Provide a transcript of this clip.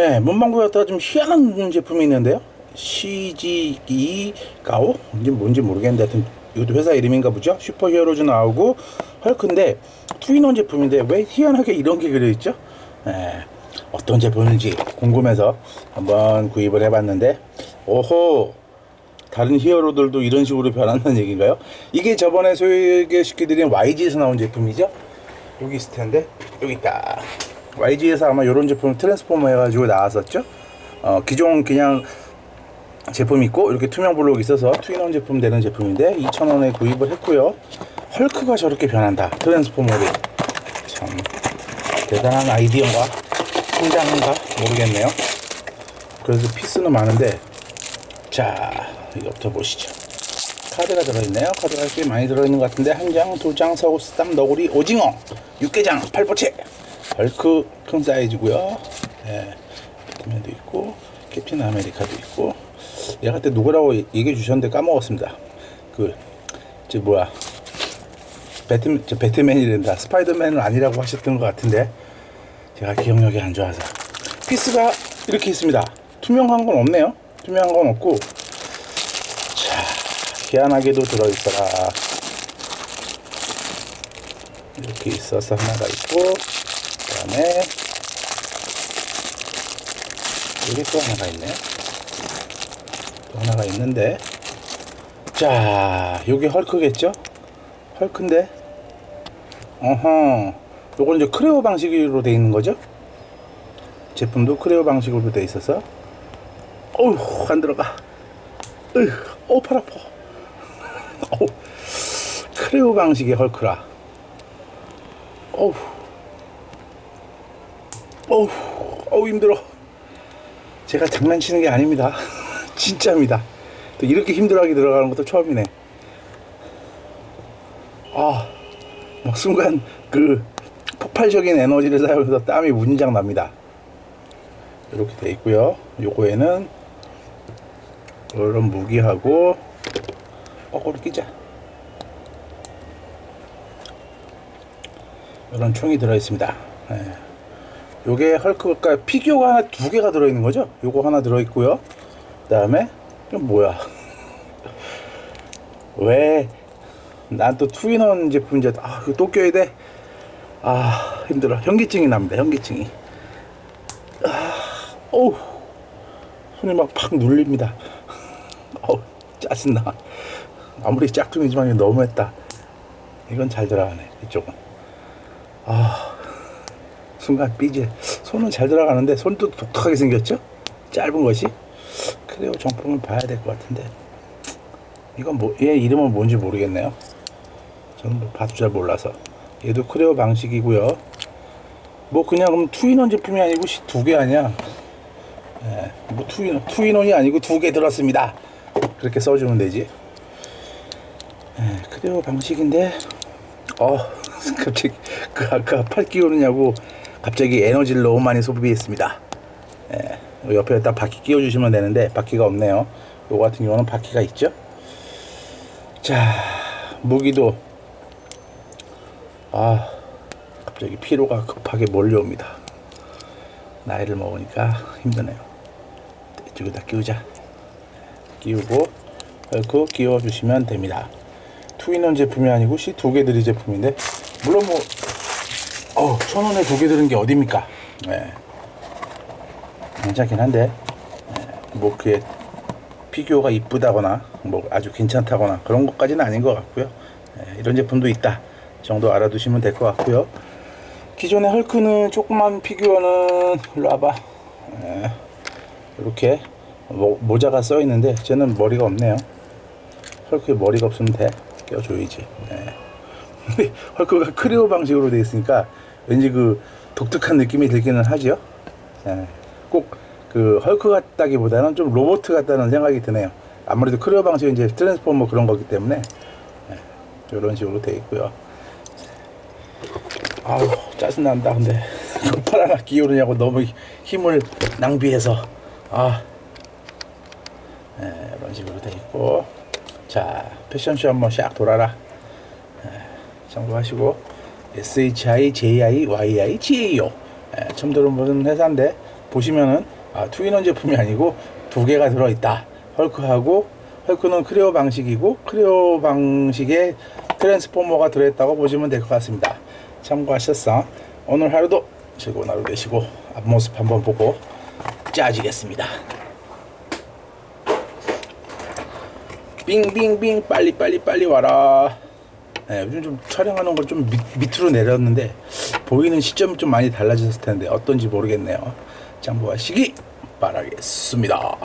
네, 문방구에 좀 희한한 제품이 있는데요. CG2 가오? 이게 뭔지 모르겠는데 하여튼 이것도 회사 이름인가 보죠. 슈퍼 히어로즈 나오고 헐크인데 투인원 제품인데 왜 희한하게 이런 게 그려있죠? 네, 어떤 제품인지 궁금해서 한번 구입을 해봤는데 오호 다른 히어로들도 이런 식으로 변한다는 얘기인가요? 이게 저번에 소개시켜드린 YG에서 나온 제품이죠? 여기 있을 텐데 여기 있다 YG에서 아마 이런 제품 트랜스포머 해가지고 나왔었죠? 어, 기존 그냥 제품 있고 이렇게 투명 블록 있어서 투인원 제품 되는 제품인데 2,000원에 구입을 했고요. 헐크가 저렇게 변한다. 트랜스포머로 참 대단한 아이디어인가? 성장인가? 모르겠네요. 그래서 피스는 많은데 자 이거부터 보시죠. 카드가 들어있네요. 카드가 꽤 많이 들어있는 것 같은데 한 장, 두 장, 서구스담, 너구리, 오징어, 육개장, 팔보채, 벌크 큰 사이즈고요. 예, 배트맨도 있고 캡틴 아메리카도 있고 얘가 그때 누구라고 얘기해 주셨는데 까먹었습니다. 그, 저 뭐야 배트맨, 저 배트맨이란다. 스파이더맨은 아니라고 하셨던 것 같은데 제가 기억력이 안 좋아서 피스가 이렇게 있습니다. 투명한 건 없네요. 투명한 건 없고 희한하게도 들어있어라 이렇게 있어서 하나가 있고 그 다음에 여기 또 하나가 있네요 또 하나가 있는데. 자 여기 헐크겠죠? 헐크인데? 어허. 요건 이제 크레오 방식으로 되어 있는 거죠? 제품도 크레오 방식으로 되어 있어서. 어휴 안 들어가. 으, 어, 팔 아파. 어우, 크레오 방식의 헐크라. 어우, 어우, 어우, 힘들어. 제가 장난치는 게 아닙니다. 진짜입니다. 또 이렇게 힘들어하게 들어가는 것도 처음이네. 아, 막 순간 그 폭발적인 에너지를 사용해서 땀이 문장 납니다. 이렇게 돼 있고요. 요거에는 이런 무기하고 거꾸로 끼자 이런 총이 들어 있습니다 예. 요게 헐크가 피규어가 하나 두 개가 들어있는 거죠? 요거 하나 들어있고요. 그 다음에 이건 뭐야? 왜 난 또 투인원 제품인지 아 이거 또 껴야 돼? 아 힘들어. 현기증이 납니다 현기증이. 아 어우. 손이 막 팍 눌립니다. 어우 짜증나. 아무리 짝퉁이지만 너무했다. 이건 잘 들어가네 이쪽은. 아 순간 삐지 손은 잘 들어가는데 손도 독특하게 생겼죠? 짧은 것이? 그래요. 정품을 봐야 될 것 같은데. 이건 뭐, 얘 이름은 뭔지 모르겠네요. 저는 뭐 봐도 잘 몰라서. 얘도 크레오 방식이고요. 뭐 그냥 그럼 투인원 제품이 아니고 두 개 아니야? 예, 뭐 투인원, 투인원이 아니고 두 개 들었습니다. 그렇게 써주면 되지. 예, 크레오 방식인데 어 갑자기 그 아까 팔 끼우느냐고 갑자기 에너지를 너무 많이 소비했습니다. 예, 옆에 딱 바퀴 끼워주시면 되는데 바퀴가 없네요. 요거 같은 경우는 바퀴가 있죠? 자 무기도. 아 갑자기 피로가 급하게 몰려옵니다. 나이를 먹으니까 힘드네요. 이쪽에다 끼우자. 끼우고 그 끼워주시면 됩니다. 투인원 제품이 아니고 C 두개 들이 제품인데 물론 뭐 어, 천 원에 두 개 들은 게 어딥니까? 네. 괜찮긴 한데 네. 뭐 그게 피규어가 이쁘다거나 뭐 아주 괜찮다거나 그런 것까지는 아닌 것 같고요. 네, 이런 제품도 있다 정도 알아두시면 될 것 같고요. 기존의 헐크는 조그만 피규어는 일로 와봐. 네, 이렇게 모, 모자가 써 있는데 쟤는 머리가 없네요. 헐크에 머리가 없으면 돼. 껴줘야지. 네. 근데 헐크가 크리오 방식으로 되어 있으니까 왠지 그 독특한 느낌이 들기는 하죠 네. 꼭그 헐크 같다기보다는 좀 로봇 같다는 생각이 드네요. 아무래도 크리오 방식은 이제 트랜스포머 그런 거기 때문에 네. 이런 식으로 되어 있고요. 아우 짜증난다 근데. 팔 하나 끼우느냐고 너무 힘을 낭비해서. 아. 네, 이런 식으로 돼 있고. 자 패션쇼 한번 샥 돌아라. 네, 참고하시고 SHI, JI, YI, GAO 네, 처음 들어보는 회사인데 보시면은 아, 투인원 제품이 아니고 두 개가 들어있다. 헐크하고 헐크는 크레오 방식이고 크레오 방식의 트랜스포머가 들어있다고 보시면 될 것 같습니다. 참고하셨어. 오늘 하루도 즐거운 하루 되시고 앞모습 한번 보고 짜지겠습니다. 빙빙빙 빨리 빨리 빨리 와라. 네, 요즘 좀 촬영하는 걸 좀 밑으로 내렸는데 보이는 시점이 좀 많이 달라졌을 텐데 어떤지 모르겠네요. 참고하시기 바라겠습니다.